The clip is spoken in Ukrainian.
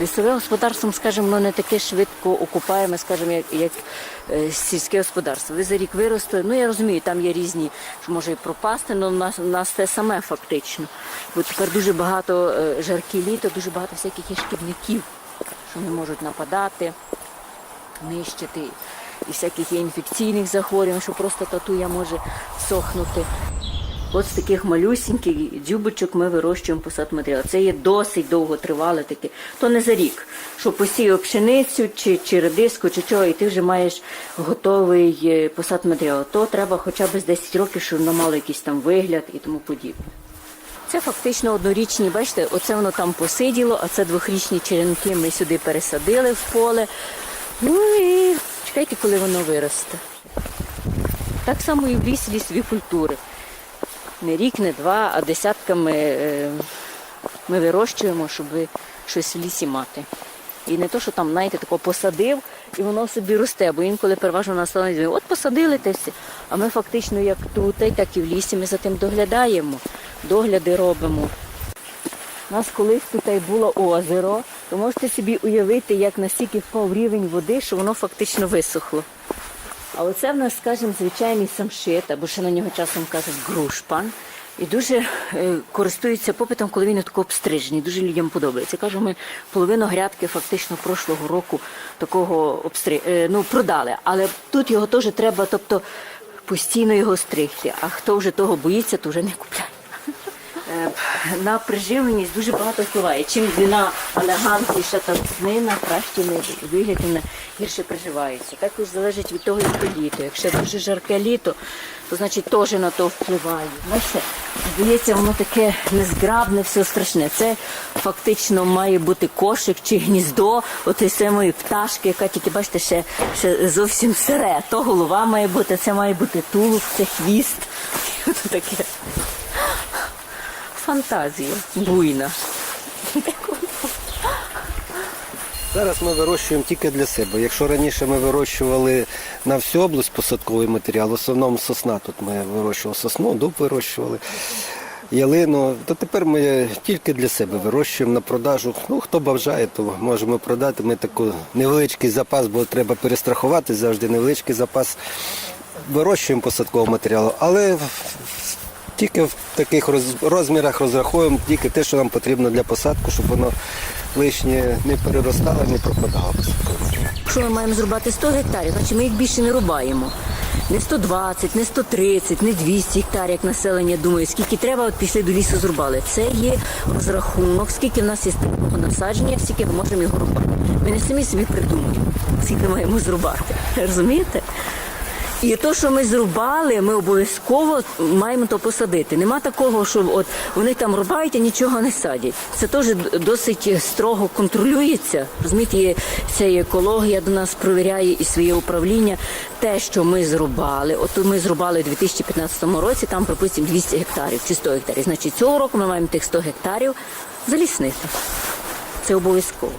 Лісове господарство, скажімо, воно не таке швидко окупаємо, скажімо, як, як е, сільське господарство. Ви за рік виросте. Ну я розумію, там є різні, що може і пропасти, але в нас, в нас те саме фактично. Бо тепер дуже багато е, жаркі літо, дуже багато всяких є шкідників, що не можуть нападати, нищити. І всяких є інфекційних захворювань, що просто татуя може сохнути. З таких малюсіньких дзюбочок ми вирощуємо посадматеріал. Це є досить довго тривале таке. То не за рік. Що посіяв пшеницю чи, чи редиску, чи чого, і ти вже маєш готовий е, посадматеріал. То треба хоча б з 10 років, щоб воно мало якийсь там вигляд і тому подібне. Це фактично однорічні, бачите, оце воно там посиділо, а це двохрічні черенки ми сюди пересадили в поле. Ну і чекайте, коли воно виросте. Так само і в лісі лісові культури. Не рік, не два, а десятками е, ми вирощуємо, щоб щось в лісі мати. І не то, що там, знаєте, тако посадив і воно собі росте, бо інколи переважно населення, от посадили те все. А ми фактично як тут, так і в лісі, ми за тим доглядаємо, догляди робимо. У нас колись тут було озеро, то можете собі уявити, як настільки впав рівень води, що воно фактично висохло. А оце в нас, скажімо, звичайний самшит, або ще на нього часом кажуть грушпан. І дуже користуються користується попитом, коли він тако обстрижений. Дуже людям подобається. Кажу, ми половину грядки фактично прошлого року такого обстри... е, ну, продали. Але тут його теж треба, тобто постійно його стригти. А хто вже того боїться, то вже не купляє. Е, На приживленість дуже багато впливає. Чим вона елегантніша та тканина, краще вигляд вона гірше приживається. Також залежить від того, яке літо. Якщо дуже жарке літо, то значить теж на то впливає. Бачите, здається, воно таке незграбне, все страшне. Це фактично має бути кошик чи гніздо отої самої пташки, яка тільки, бачите, ще, ще зовсім сире. То голова має бути, це має бути тулуб, це хвіст. Таке фантазія буйна. Зараз ми вирощуємо тільки для себе. Якщо раніше ми вирощували на всю область посадковий матеріал, в основному сосна тут ми вирощували сосну, дуб вирощували, ялину, то тепер ми тільки для себе вирощуємо на продажу. Ну, хто бажає, то можемо продати. Ми таку невеличкий запас, бо треба перестрахувати завжди невеличкий запас. Вирощуємо посадкового матеріалу, але тільки в таких роз- розмірах розраховуємо тільки те, що нам потрібно для посадки, щоб воно лишнє не переростало, не пропадало. Якщо ми маємо зрубати 100 гектарів, значить ми їх більше не рубаємо. Не 120, не 130, не 200 гектарів, як населення думає, скільки треба, от пішли до лісу зрубали. Це є розрахунок, скільки в нас є такого насадження, скільки ми можемо його рубати. Ми не самі собі придумуємо, скільки маємо зрубати. Розумієте? І то, що ми зрубали, ми обов'язково маємо то посадити. Нема такого, що от вони там рубають і нічого не садять. Це теж досить строго контролюється. Розумієте, ця екологія до нас провіряє і своє управління. Те, що ми зрубали, от ми зрубали у 2015 році, там припустимо 200 гектарів чи 100 гектарів. Значить, цього року ми маємо тих 100 гектарів заліснити. Це обов'язково.